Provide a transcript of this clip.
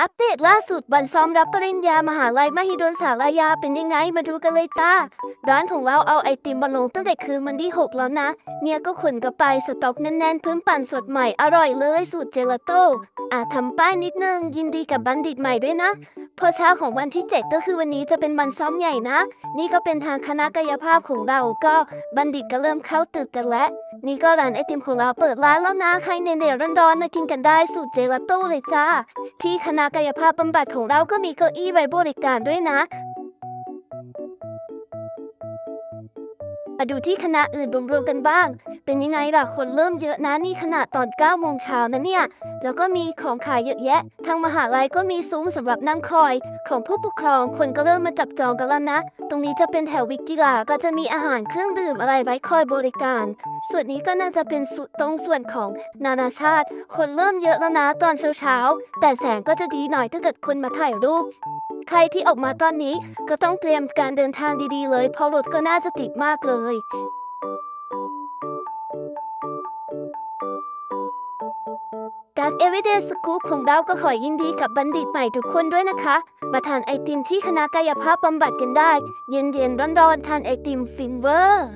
อัปเดตล่าสุดวันซ้อมรับปริญญามหาลัยมหิดลสารยาเป็นยังไงมาดูกันเลยจ้า ร้านของเราเอาไอติมมาลงตั้งแต่คืนวันที่ 6 แล้วนะ เนี่ยก็ขนกลับไปสต็อกแน่นๆเพิ่มปั่นสดใหม่อร่อยเลยสูตรเจลาโต้อะทำป้ายนิดนึงยินดีกับบัณฑิตใหม่ด้วยนะ พอเช้าของวันที่ 7 ก็คือวันนี้จะเป็นวันซ้อมใหญ่นะ นี่ก็เป็นทางคณะกายภาพของเราก็บัณฑิตก็เริ่มเข้าตึกกันแล้ว นี่ก็ร้านไอติมของเราเปิดร้านแล้วนะ ใครเนๆร้อนๆมากินกันได้สูตรเจลาโต้เลยจ้า ที่คณะกายภาพบำบัดของเราก็มีเก้าอี้ไว้บริการด้วยนะ มาดูที่คณะอื่นรวมๆกันบ้าง เป็นยังไงล่ะ คนเริ่มเยอะนะนี่ขนาดตอน9โมงเช้านะเนี่ย แล้วก็มีของขายเยอะแยะ ทางมหาลัยก็มีซุ้มสำหรับนั่งคอย ของผู้ปกครองคนก็เริ่มมาจับจองกันแล้วนะ ตรงนี้จะเป็นแถววิกกีฬาก็จะมีอาหารเครื่องดื่มอะไรไว้คอยบริการ ส่วนนี้ก็น่าจะเป็นสุดตรงส่วนของนานาชาติ คนเริ่มเยอะแล้วนะตอนเช้าๆแต่แสงก็จะดีหน่อยถ้าเกิดคนมาถ่ายรูป ใครที่ออกมาตอนนี้ก็ต้องเตรียมการเดินทางดีๆ เลยเพราะรถก็น่าจะติดมากเลยการ Everyday Scoop ของเราก็ขอยินดีกับบัณฑิตใหม่ทุกคนด้วยนะคะ มาทานไอติมที่คณะกายภาพบำบัดกันได้ เย็นๆร้อนๆทานไอติมฟินเวอร์